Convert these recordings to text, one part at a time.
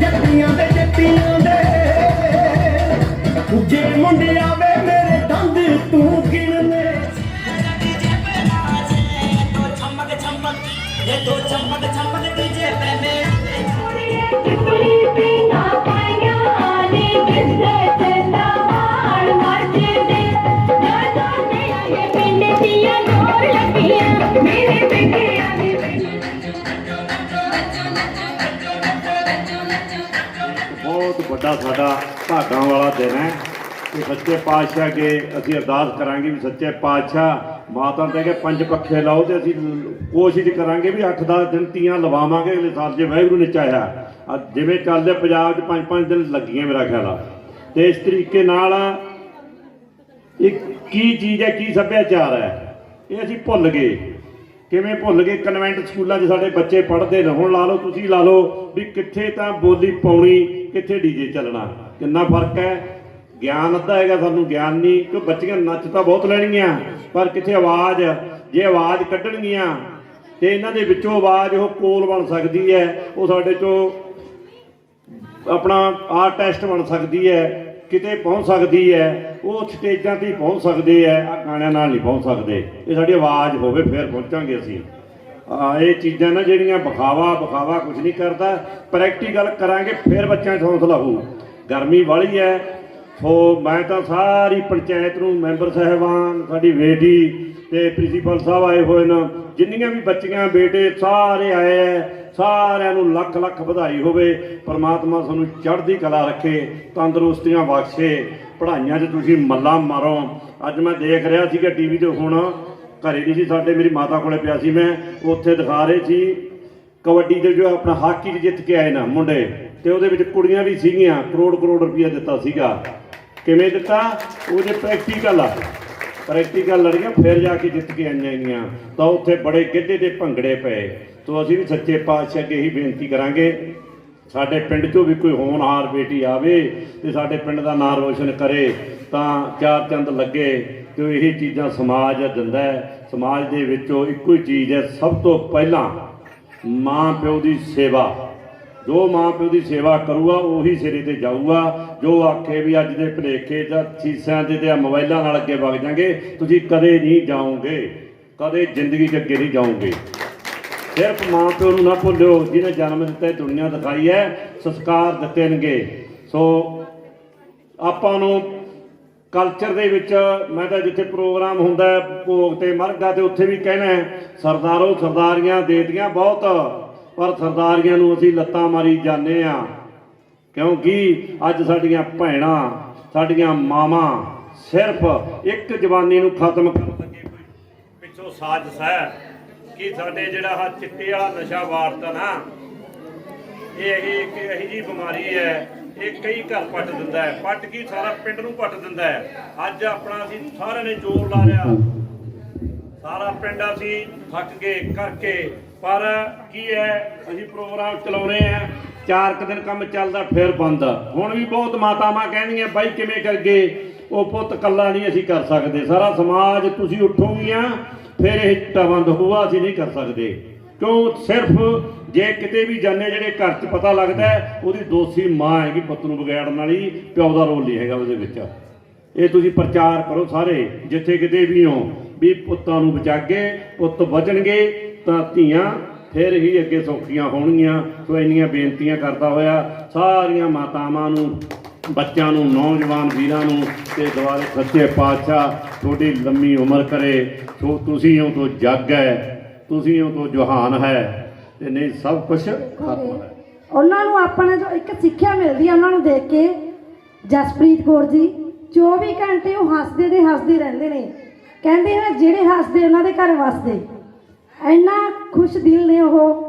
ਜੱਟੀਆਂ ਦੇ ਜੱਟੀਆਂ ਦੇ। ਜੇ ਮੁੰਡਿਆ ਵੇ ਮੇਰੇ ਦੰਦ ਤੂੰ ਕਿਣਨੇ ਇਹ ਦੋ ਚੰਪਕ ਚੰਪਕ ਦੀ ਜੇ ਪੈ ਮੇ ਥੋੜੀ ਜਿਹੀ ਨਾ ਬਹੁਤ ਸਾਡਾ ਭਾਗਾਂ ਵਾਲਾ ਦਿਨ ਹੈ। ਕਿ ਸੱਚੇ ਪਾਤਸ਼ਾਹ ਕੇ ਅਸੀਂ ਅਰਦਾਸ ਕਰਾਂਗੇ ਵੀ ਸੱਚੇ ਪਾਤਸ਼ਾਹ, ਮਾਤਾ ਦੇ ਕੇ ਪੰਜ ਪੱਖੇ ਲਾਓ ਤੇ ਅਸੀਂ ਕੋਸ਼ਿਸ਼ ਕਰਾਂਗੇ ਵੀ 8-10 ਦਿਨ ਤੀਆਂ ਲਵਾਵਾਂਗੇ, ਅਗਲੇ ਸਾਲ ਜੇ ਵਾਹਿਗੁਰੂ ਨੇ ਚਾਹਿਆ। ਜਿਵੇਂ ਚੱਲਦੇ ਪੰਜਾਬ 'ਚ 5-5 ਦਿਨ ਲੱਗੀਆਂ ਮੇਰਾ ਖਿਆਲ ਆ। ਤੇ ਇਸ ਤਰੀਕੇ ਨਾਲ ਇੱਕ ਕੀ ਚੀਜ਼ ਹੈ, ਕੀ ਸੱਭਿਆਚਾਰ ਹੈ, ਇਹ ਅਸੀਂ ਭੁੱਲ ਗਏ। ਕਿਵੇਂ ਭੁੱਲ ਗਏ? ਕਨਵੈਂਟ ਸਕੂਲਾਂ 'ਚ ਸਾਡੇ ਬੱਚੇ ਪੜ੍ਹਦੇ ਨੇ। ਹੁਣ ਲਾ ਲਓ, ਤੁਸੀਂ ਲਾ ਲਓ ਵੀ ਕਿੱਥੇ ਤਾਂ ਬੋਲੀ ਪਾਉਣੀ, ਕਿੱਥੇ ਡੀਜੇ ਚੱਲਣਾ। ਕਿੰਨਾ ਫ਼ਰਕ ਹੈ? ਗਿਆਨ ਅੱਧਾ ਹੈਗਾ ਸਾਨੂੰ, ਗਿਆਨ ਨਹੀਂ। ਕਿ ਬੱਚੀਆਂ ਨੱਚ ਤਾਂ ਬਹੁਤ ਲੈਣਗੀਆਂ, ਪਰ ਕਿੱਥੇ ਆਵਾਜ਼? ਜੇ ਆਵਾਜ਼ ਕੱਢਣਗੀਆਂ, ਤੇ ਇਹਨਾਂ ਦੇ ਵਿੱਚੋਂ ਆਵਾਜ਼ ਉਹ ਕੋਲ ਬਣ ਸਕਦੀ ਹੈ। ਉਹ ਸਾਡੇ ਚੋਂ ਆਪਣਾ ਆਰਟ ਬਣ ਸਕਦੀ ਹੈ। ਕਿਤੇ ਪਹੁੰਚ ਸਕਦੀ ਹੈ, ਉਹ ਸਟੇਜਾਂ ਤੇ ਪਹੁੰਚ ਸਕਦੇ ਹੈ ਆ ਗਾਣਿਆਂ ਨਾਲ ਨਹੀਂ ਪਹੁੰਚ ਸਕਦੇ। ਇਹ ਸਾਡੀ ਆਵਾਜ਼ ਹੋਵੇ, ਫਿਰ ਪਹੁੰਚਾਂਗੇ ਅਸੀਂ। ਆ, ਇਹ ਚੀਜ਼ਾਂ ਨਾ ਜਿਹੜੀਆਂ ਵਿਖਾਵਾ ਬਖਾਵਾ ਕੁਝ ਨਹੀਂ ਕਰਦਾ। ਪ੍ਰੈਕਟੀਕਲ ਕਰਾਂਗੇ, ਫਿਰ ਬੱਚਿਆਂ 'ਚ ਹੌਸਲਾ ਹੋਊ। ਗਰਮੀ ਵਾਲੀ ਹੈ। ਸੋ ਮੈਂ ਤਾਂ ਸਾਰੀ ਪੰਚਾਇਤ ਨੂੰ, ਮੈਂਬਰ ਸਾਹਿਬਾਨ, ਸਾਡੀ ਬੇਟੀ ਤੇ ਪ੍ਰਿੰਸੀਪਲ ਸਾਹਿਬ ਆਏ ਹੋਏ ਨੇ। ਜਿੰਨੀਆਂ ਵੀ ਬੱਚੀਆਂ, ਬੇਟੇ ਸਾਰੇ ਆਏ ਐ ਸਾਰਿਆਂ ਨੂੰ ਲੱਖ ਲੱਖ ਵਧਾਈ ਹੋਵੇ। ਪਰਮਾਤਮਾ ਤੁਹਾਨੂੰ ਚੜ੍ਹਦੀ ਕਲਾ ਰੱਖੇ, ਤੰਦਰੁਸਤੀਆਂ ਬਖਸ਼ੇ। ਪੜ੍ਹਾਈਆਂ 'ਚ ਤੁਸੀਂ ਮੱਲਾ ਮਾਰੋ। ਅੱਜ ਮੈਂ ਦੇਖ ਰਿਹਾ ਸੀਗਾ ਟੀਵੀ ਤੇ ਹੁਣ। ਘਰੇ ਨਹੀਂ ਸੀ ਸਾਡੇ ਮੇਰੀ ਮਾਤਾ ਕੋਲੇ ਪਿਆ ਸੀ ਮੈਂ। ਉੱਥੇ ਦਿਖਾ ਰਹੇ ਸੀ। ਕਬੱਡੀ ਦੇ ਜੋ ਆਪਣਾ ਹਾਕੀ 'ਚ ਜਿੱਤ ਕੇ ਆਏ ਨਾ ਮੁੰਡੇ, ਤੇ ਉਹਦੇ ਵਿੱਚ ਕੁੜੀਆਂ ਵੀ ਸੀਗੀਆਂ। ਕਰੋੜ ਕਰੋੜ ਰੁਪਈਆ ਦਿੱਤਾ ਸੀਗਾ। ਕਿਵੇਂ ਦਿੱਤਾ? ਉਹ ਜੇ ਪ੍ਰੈਕਟੀਕਲ ਆ। ਪ੍ਰੈਕਟੀਕਲ ਲੜੀਆਂ ਫਿਰ ਜਾ ਕੇ ਜਿੱਤ ਕੇ ਆਈਆਂ ਹੈਗੀਆਂ ਤਾਂ ਉੱਥੇ ਬੜੇ ਗਿੱਧੇ ਦੇ ਭੰਗੜੇ ਪਏ। ਤੋਂ ਅਸੀਂ ਵੀ ਸੱਚੇ ਪਾਤਸ਼ਾਹ ਅੱਗੇ ਹੀ ਬੇਨਤੀ ਕਰਾਂਗੇ। ਸਾਡੇ ਪਿੰਡ 'ਚੋਂ ਵੀ ਕੋਈ ਹੋਣਹਾਰ ਬੇਟੀ ਆਵੇ ਤੇ ਸਾਡੇ ਪਿੰਡ ਦਾ ਨਾਂ ਰੋਸ਼ਨ ਕਰੇ, ਤਾਂ ਚਾਰ ਚੰਦ ਲੱਗੇ ਤੇ ਇਹ ਚੀਜ਼ਾਂ ਸਮਾਜ ਦਿੰਦਾ ਹੈ। ਸਮਾਜ ਦੇ ਵਿੱਚੋਂ ਇੱਕੋ ਹੀ ਚੀਜ਼ ਹੈ, ਸਭ ਤੋਂ ਪਹਿਲਾਂ ਮਾਂ ਪਿਓ ਦੀ ਸੇਵਾ। ਜੋ ਮਾਂ ਪਿਓ ਦੀ ਸੇਵਾ ਕਰੂਗਾ ਉਹੀ ਸਿਰੇ ਤੇ ਜਾਊਗਾ। ਜੋ ਆਖੇ ਵੀ ਅੱਜ ਦੇ ਭਲੇਖੇ ਜਾਂ ਸੀਸਿਆਂ ਤੇ ਤੇ ਮੋਬਾਈਲਾਂ ਨਾਲ ਅੱਗੇ ਵਗ ਜਾਗੇ ਤੁਸੀਂ ਕਦੇ ਨਹੀਂ ਜਾਓਗੇ। ਕਦੇ ਜ਼ਿੰਦਗੀ 'ਚ ਅੱਗੇ ਨਹੀਂ ਜਾਓਗੇ। ਸਿਰਫ ਮਾਂ ਪਿਓ ਨੂੰ ਨਾ ਭੁੱਲਿਓ ਜਿਹਨੇ ਜਨਮ ਦਿੱਤਾ ਇਹ ਦੁਨੀਆ ਦਿਖਾਈ ਹੈ ਸੰਸਕਾਰ ਦਿੱਤੇ ਨੇਗੇ ਸੋ ਆਪਾਂ ਨੂੰ ਕਲਚਰ ਦੇ ਵਿੱਚ ਮੈਂ ਤਾਂ ਜਿੱਥੇ ਪ੍ਰੋਗਰਾਮ ਹੁੰਦਾ ਭੋਗ ਤੇ ਮਰਗਾ ਤੇ ਉੱਥੇ ਵੀ ਕਹਿਣਾ ਹੈ, ਸਰਦਾਰੋ ਸਰਦਾਰੀਆਂ ਦੇਤੀਆਂ ਬਹੁਤ। ਪਰ ਸਰਦਾਰੀਆਂ ਨੂੰ ਅਸੀਂ ਲੱਤਾਂ ਮਾਰੀ ਜਾਂਦੇ ਆ ਕਿਉਂਕਿ ਅੱਜ ਸਾਡੀਆਂ ਭੈਣਾਂ, ਸਾਡੀਆਂ ਮਾਵਾਂ ਸਿਰਫ ਇੱਕ ਜਵਾਨੀ ਨੂੰ ਖਤਮ ਕਰਨ ਲੱਗੇ ਪਿੱਛੋਂ ਸਾਜ਼ਿਸ਼ ਹੈ ਕਿ ਸਾਡੇ ਜਿਹੜਾ ਆ ਚਿੱਟੇ ਵਾਲਾ ਨਸ਼ਾ ਵਾਰਤਾ ਨਾ, ਇਹ ਇੱਕ ਇਹੀ ਜੀ ਬਿਮਾਰੀ ਹੈ, ਇਹ ਕਈ ਘਰ ਪੱਟ ਦਿੰਦਾ ਹੈ। ਪੱਟ ਕੀ ਸਾਰਾ ਪਿੰਡ ਨੂੰ ਪੱਟ ਦਿੰਦਾ ਹੈ। ਅੱਜ ਆਪਣਾ ਅਸੀਂ ਸਾਰਿਆਂ ਨੇ ਜ਼ੋਰ ਲਾ ਲਿਆ। ਸਾਰਾ ਪਿੰਡ ਅਸੀਂ ਥੱਕ ਕੇ ਕਰਕੇ ਪਰ ਕੀ ਹੈ, ਅਸੀਂ ਪ੍ਰੋਗਰਾਮ ਚਲਾਉਨੇ ਆ, ਚਾਰ ਕੁ ਦਿਨ ਕੰਮ ਚੱਲਦਾ, ਫਿਰ ਬੰਦ। ਹੁਣ ਵੀ ਬਹੁਤ ਮਾਤਾਵਾਂ ਕਹਿੰਦੀਆਂ, ਬਾਈ, ਕਿਵੇਂ ਕਰਗੇ? ਉਹ ਪੁੱਤ ਕੱਲਾ ਨਹੀਂ ਅਸੀਂ ਕਰ ਸਕਦੇ। ਸਾਰਾ ਸਮਾਜ ਤੁਸੀਂ ਉੱਠੋਗੀਆਂ ਫਿਰ ਇਹ ਚਿੱਟਾ ਬੰਦ ਹੋਊਗਾ, ਅਸੀਂ ਨਹੀਂ ਕਰ ਸਕਦੇ। ਕਿਉਂ? ਸਿਰਫ ਜੇ ਕਿਤੇ ਵੀ ਜਾਣੇ ਜਿਹੜੇ ਘਰ 'ਚ ਪਤਾ ਲੱਗਦਾ, ਉਹਦੀ ਦੋਸ਼ੀ ਮਾਂ ਹੈਗੀ ਪੁੱਤ ਨੂੰ ਵਿਗਾੜਨ ਵਾਲੀ, ਪਿਓ ਦਾ ਰੋਲ ਨਹੀਂ ਹੈਗਾ ਉਹਦੇ ਵਿੱਚ। ਇਹ ਤੁਸੀਂ ਪ੍ਰਚਾਰ ਕਰੋ ਸਾਰੇ, ਜਿੱਥੇ ਕਿਤੇ ਵੀ ਹੋ, ਵੀ ਪੁੱਤਾਂ ਨੂੰ ਬਚਾਗੇ, ਪੁੱਤ ਬਚਣਗੇ ਤਾਂ ਧੀਆਂ ਫਿਰ ਹੀ ਅੱਗੇ ਸੌਖੀਆਂ ਹੋਣਗੀਆਂ। ਸੋ ਇੰਨੀਆਂ ਬੇਨਤੀਆਂ ਕਰਦਾ ਹੋਇਆ, ਸਾਰੀਆਂ ਮਾਤਾਵਾਂ ਨੂੰ, ਬੱਚਿਆਂ ਨੂੰ, ਨੌਜਵਾਨ ਵੀਰਾਂ ਨੂੰ ਤੇ ਦੁਆਰੇ ਸੱਚੇ ਪਾਤਸ਼ਾਹ, ਤੁਹਾਡੀ ਲੰਮੀ ਉਮਰ ਕਰੇ। ਸੋ ਤੁਸੀਂ ਹੋ ਤੋਂ ਜੱਗ ਹੈ, ਤੁਸੀਂ ਹੋ ਤੋਂ ਜਹਾਨ ਹੈ ਤੇ ਨਹੀਂ, ਸਭ ਕੁਝ ਖਤਮ ਹੈ। ਉਹਨਾਂ ਨੂੰ ਆਪਣੇ ਤੋਂ ਇੱਕ ਸਿੱਖਿਆ ਮਿਲਦੀ ਹੈ ਉਹਨਾਂ ਨੂੰ ਦੇਖ ਕੇ। ਜਸਪ੍ਰੀਤ ਕੌਰ ਜੀ 24 ਘੰਟੇ ਉਹ ਹੱਸਦੇ ਦੇ ਹੱਸਦੇ ਰਹਿੰਦੇ ਨੇ। ਕਹਿੰਦੇ ਨੇ ਜਿਹੜੇ ਹੱਸਦੇ ਉਹਨਾਂ ਦੇ ਘਰ ਵਸਦੇ। ਇੰਨਾ ਖੁਸ਼ ਦਿਲ ਨੇ ਉਹ।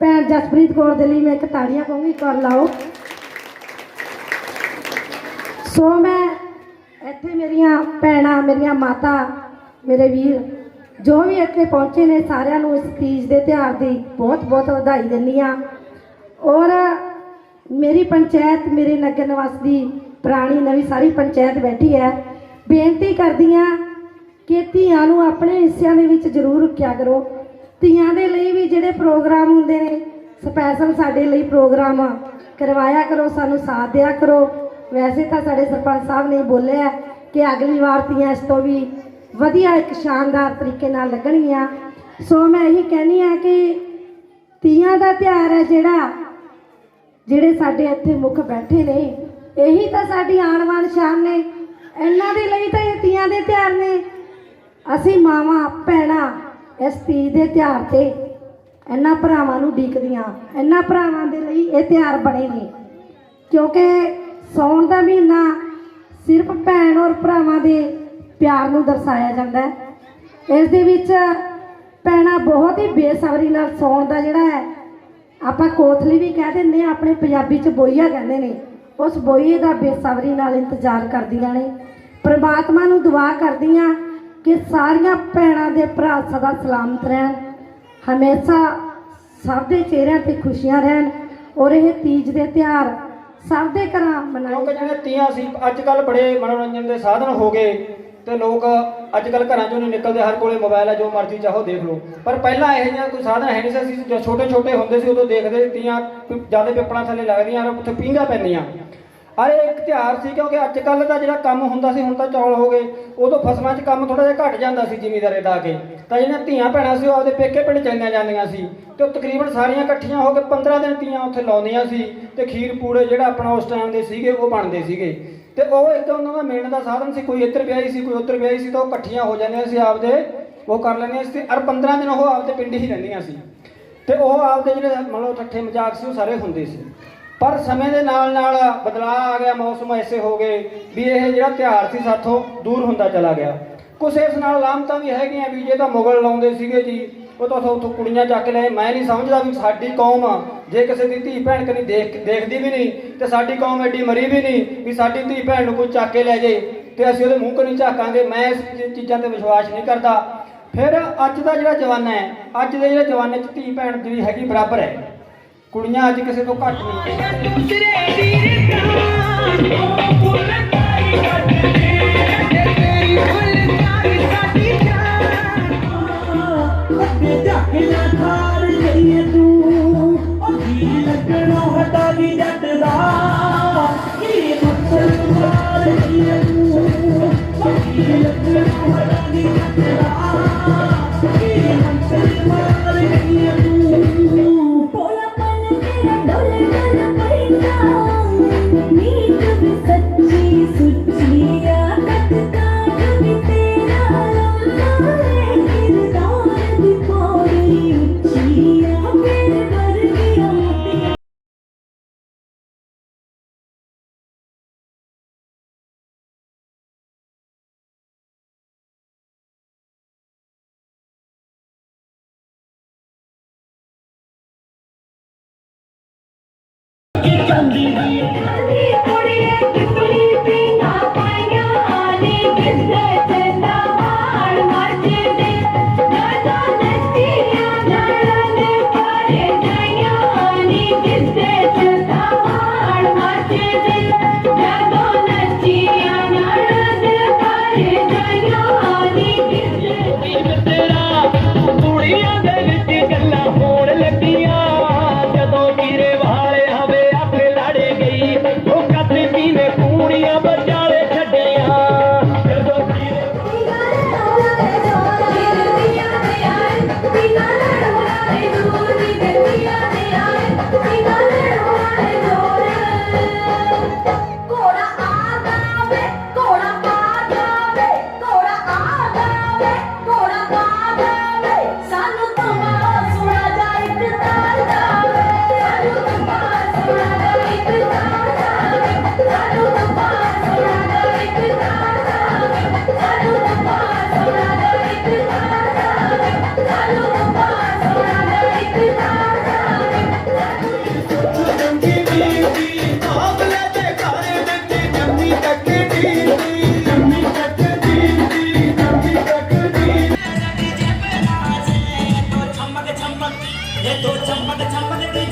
ਭੈਣ ਜਸਪ੍ਰੀਤ ਕੌਰ ਦੇ ਲਈ ਮੈਂ ਇੱਕ ਤਾੜੀਆਂ ਕਹੂੰਗੀ ਕਰ ਲਾਓ। ਸੋ ਮੈਂ ਇੱਥੇ ਮੇਰੀਆਂ ਭੈਣਾਂ, ਮੇਰੀਆਂ ਮਾਤਾ, ਮੇਰੇ ਵੀਰ, ਜੋ ਵੀ ਇੱਥੇ ਪਹੁੰਚੇ ਨੇ, ਸਾਰਿਆਂ ਨੂੰ ਇਸ ਤੀਜ ਦੇ ਤਿਉਹਾਰ ਦੀ ਬਹੁਤ ਬਹੁਤ ਵਧਾਈ ਦਿੰਦੀ ਹਾਂ। ਔਰ ਮੇਰੀ ਪੰਚਾਇਤ, ਮੇਰੇ ਨਗਰ ਨਿਵਾਸ ਦੀ ਪੁਰਾਣੀ ਨਵੀਂ ਸਾਰੀ ਪੰਚਾਇਤ ਬੈਠੀ ਹੈ। ਬੇਨਤੀ ਕਰਦੀ ਹਾਂ ਕਿ ਧੀਆਂ ਨੂੰ ਆਪਣੇ ਹਿੱਸਿਆਂ ਦੇ ਵਿੱਚ ਜ਼ਰੂਰ ਰੱਖਿਆ ਕਰੋ। ਧੀਆਂ ਦੇ ਲਈ ਵੀ ਜਿਹੜੇ ਪ੍ਰੋਗਰਾਮ ਹੁੰਦੇ ਨੇ, ਸਪੈਸ਼ਲ ਸਾਡੇ ਲਈ ਪ੍ਰੋਗਰਾਮ ਕਰਵਾਇਆ ਕਰੋ, ਸਾਨੂੰ ਸਾਥ ਦਿਆ ਕਰੋ। ਵੈਸੇ ਤਾਂ ਸਾਡੇ ਸਰਪੰਚ ਸਾਹਿਬ ਨੇ ਬੋਲਿਆ ਕਿ ਅਗਲੀ ਵਾਰ ਤੀਆਂ ਇਸ ਤੋਂ ਵੀ ਵਧੀਆ ਇੱਕ ਸ਼ਾਨਦਾਰ ਤਰੀਕੇ ਨਾਲ ਲੱਗਣਗੀਆਂ। ਸੋ ਮੈਂ ਇਹੀ ਕਹਿੰਦੀ ਆ ਕਿ ਤੀਆਂ ਦਾ ਤਿਉਹਾਰ ਹੈ ਜਿਹੜਾ, ਜਿਹੜੇ ਸਾਡੇ ਇੱਥੇ ਮੁੱਖ ਬੈਠੇ ਨੇ। ਇਹੀ ਤਾਂ ਸਾਡੀ ਆਉਣ ਵਾਲੀ ਸ਼ਾਨ ਨੇ। ਇਹਨਾਂ ਦੇ ਲਈ ਤਾਂ ਇਹ ਤੀਆਂ ਦੇ ਤਿਉਹਾਰ ਨੇ। ਅਸੀਂ ਮਾਵਾਂ, ਭੈਣਾਂ ਇਸ ਤੀਜ ਦੇ ਤਿਉਹਾਰ ਤੇ ਇਹਨਾਂ ਭਰਾਵਾਂ ਨੂੰ ਡੀਕਦੀਆਂ। ਇਹਨਾਂ ਭਰਾਵਾਂ ਦੇ ਲਈ ਇਹ ਤਿਉਹਾਰ ਬਣੇ ਨੇ। ਕਿਉਂਕਿ ਸੌਣ ਦਾ ਮਹੀਨਾ ਸਿਰਫ ਭੈਣ ਔਰ ਭਰਾਵਾਂ ਦੇ ਪਿਆਰ ਨੂੰ ਦਰਸਾਇਆ ਜਾਂਦਾ ਹੈ। ਇਸ ਦੇ ਵਿੱਚ ਭੈਣਾਂ ਬਹੁਤ ਹੀ ਬੇਸਬਰੀ ਨਾਲ ਸੌਣ ਦਾ ਜਿਹੜਾ ਹੈ, ਆਪਾਂ ਕੋਥਲੀ ਵੀ ਕਹਿ ਦਿੰਦੇ ਆ ਆਪਣੇ ਪੰਜਾਬੀ ਚ ਬੋਈਆ ਕਹਿੰਦੇ ਨੇ। ਉਸ ਬੋਈਏ ਦਾ ਬੇਸਬਰੀ ਨਾਲ ਇੰਤਜ਼ਾਰ ਕਰਦੀਆਂ ਨੇ। ਪ੍ਰਮਾਤਮਾ ਨੂੰ ਦੁਆ ਕਰਦੀਆਂ ਕਿ ਸਾਰੀਆਂ ਭੈਣਾਂ ਦੇ ਭਰਾ ਸਦਾ ਸਲਾਮਤ ਰਹਿਣ, ਹਮੇਸ਼ਾ ਸਭ ਦੇ ਚਿਹਰਿਆਂ ਤੇ ਖੁਸ਼ੀਆਂ ਰਹਿਣ ਔਰ ਇਹ ਤੀਜ ਦੇ ਤਿਉਹਾਰ ਸਭ ਦੇ ਘਰਾਂ ਮਨਾਏ ਜਿਹੜੇ ਤੀਆਂ ਸੀ ਅੱਜ ਕੱਲ ਬੜੇ ਮਨੋਰੰਜਨ ਦੇ ਸਾਧਨ ਹੋ ਗਏ ਤੇ ਲੋਕ ਅੱਜ ਕੱਲ ਘਰਾਂ ਚੋਂ ਨਹੀਂ ਨਿਕਲਦੇ, ਹਰ ਕੋਲੇ ਮੋਬਾਈਲ ਹੈ, ਜੋ ਮਰਜ਼ੀ ਚਾਹੋ ਦੇਖ ਲਓ। ਪਰ ਪਹਿਲਾਂ ਇਹੋ ਜਿਹਾ ਕੋਈ ਸਾਧਨ ਹੈ ਨਹੀਂ ਸੀ, ਅਸੀਂ ਜਦੋਂ ਛੋਟੇ ਛੋਟੇ ਹੁੰਦੇ ਸੀ, ਉਦੋਂ ਦੇਖਦੇ ਸੀ ਤੀਆਂ ਜ਼ਿਆਦਾ ਪਿੱਪਲਾਂ ਥੱਲੇ ਲੱਗਦੀਆਂ ਔਰ ਉੱਥੇ ਪੀਂਘਾਂ ਪੈਂਦੀਆਂ। ਅਰੇ ਇੱਕ ਤਿਉਹਾਰ ਸੀ ਕਿਉਂਕਿ ਅੱਜ ਕੱਲ ਦਾ ਜਿਹੜਾ ਕੰਮ ਹੁੰਦਾ ਸੀ, ਹੁਣ ਤਾਂ ਚੌਲ ਹੋ ਗਏ, ਉਦੋਂ ਫਸਲਾਂ 'ਚ ਕੰਮ ਥੋੜਾ ਜਿਹਾ ਘਟ ਜਾਂਦਾ ਸੀ ਜ਼ਿਮੀਦਾਰੇ ਦਾ ਕੇ। ਤਾਂ ਜਿਹੜੀਆਂ ਧੀਆਂ ਭੈਣਾਂ ਸੀ, ਉਹ ਆਪਦੇ ਪੇਕੇ ਪਿੰਡ ਚਲੀਆਂ ਜਾਂਦੀਆਂ ਸੀ। ਤੇ ਉਹ ਤਕਰੀਬਨ ਸਾਰੀਆਂ ਇਕੱਠੀਆਂ ਹੋ ਕੇ 15 ਦਿਨ ਧੀਆਂ ਉੱਥੇ ਲਾਉਂਦੀਆਂ ਸੀ ਤੇ ਖੀਰ ਪੂੜੇ ਜਿਹੜਾ ਆਪਣਾ ਉਸ ਟਾਈਮ ਦੇ ਸੀਗੇ, ਉਹ ਬਣਦੇ ਸੀਗੇ। ਤੇ ਉਹ ਇੱਕ ਉਹਨਾਂ ਦਾ ਮੇਨ ਦਾ ਸਾਧਨ ਸੀ, ਕੋਈ ਇੱਧਰ ਵਿਆਹੀ ਸੀ, ਕੋਈ ਉੱਧਰ ਵਿਆਹੀ ਸੀ, ਤਾਂ ਉਹ ਇਕੱਠੀਆਂ ਹੋ ਜਾਂਦੀਆਂ ਸੀ ਆਪਦੇ, ਉਹ ਕਰ ਲੈਂਦੀਆਂ ਸੀ ਤੇ ਅਰ 15 ਦਿਨ ਉਹ ਆਪਦੇ ਪਿੰਡ ਹੀ ਰਹਿੰਦੀਆਂ ਸੀ। ਤੇ ਉਹ ਆਪਦੇ ਜਿਹੜੇ ਮੰਨ ਲਓ ਠੱਠੇ ਮਜ਼ਾਕ ਸੀ, ਉਹ ਸਾਰੇ ਹੁੰਦੇ ਸੀ। ਪਰ ਸਮੇਂ ਦੇ ਨਾਲ ਨਾਲ ਬਦਲਾਅ ਆ ਗਿਆ, ਮੌਸਮ ਐਸੇ ਹੋ ਗਏ ਵੀ ਇਹ ਜਿਹੜਾ ਤਿਉਹਾਰ ਸੀ ਸਾਥੋਂ ਦੂਰ ਹੁੰਦਾ ਚਲਾ ਗਿਆ। ਕੁਛ ਇਸ ਨਾਲ ਲਾਮਤਾਂ ਵੀ ਹੈਗੀਆਂ ਵੀ ਜੇ ਤਾਂ ਮੁਗਲ ਲਾਉਂਦੇ ਸੀਗੇ ਜੀ, ਉਹ ਤਾਂ ਉੱਥੋਂ ਕੁੜੀਆਂ ਚੱਕ ਕੇ ਲੈ ਮੈਂ ਨਹੀਂ ਸਮਝਦਾ ਵੀ ਸਾਡੀ ਕੌਮ ਆ, ਜੇ ਕਿਸੇ ਦੀ ਧੀ ਭੈਣ ਕਦੀ ਦੇਖ, ਦੇਖਦੀ ਵੀ ਨਹੀਂ ਤੇ ਸਾਡੀ ਕੌਮ ਐਡੀ ਮਰੀ ਵੀ ਨਹੀਂ ਵੀ ਸਾਡੀ ਧੀ ਭੈਣ ਨੂੰ ਕੋਈ ਚੱਕ ਕੇ ਲੈ ਜਾਏ ਤੇ ਅਸੀਂ ਉਹਦੇ ਮੂੰਹ ਕਨੀ ਝਾਕਾਂਗੇ। ਮੈਂ ਇਸ ਚੀ- ਚੀਜ਼ਾਂ ਤੇ ਵਿਸ਼ਵਾਸ ਨਹੀਂ ਕਰਦਾ। ਫਿਰ ਅੱਜ ਦਾ ਜਿਹੜਾ ਜਵਾਨਾ ਹੈ, ਅੱਜ ਦੇ ਜਿਹੜੇ ਜਵਾਨੇ 'ਚ ਧੀ ਭੈਣ ਜਿਹੜੀ ਹੈਗੀ ਬਰਾਬਰ ਹੈ। ਕੁੜੀਆਂ ਅੱਜ ਕਿਸੇ ਤੋਂ ਘੱਟ ਨਹੀਂ ਲੱਗਣੋਂ ਹਟਾ ਦੀ ਜੱਟ ਇਹ ਦੋ ਚੰਪਟ ਚੰਪਟ ਦੇ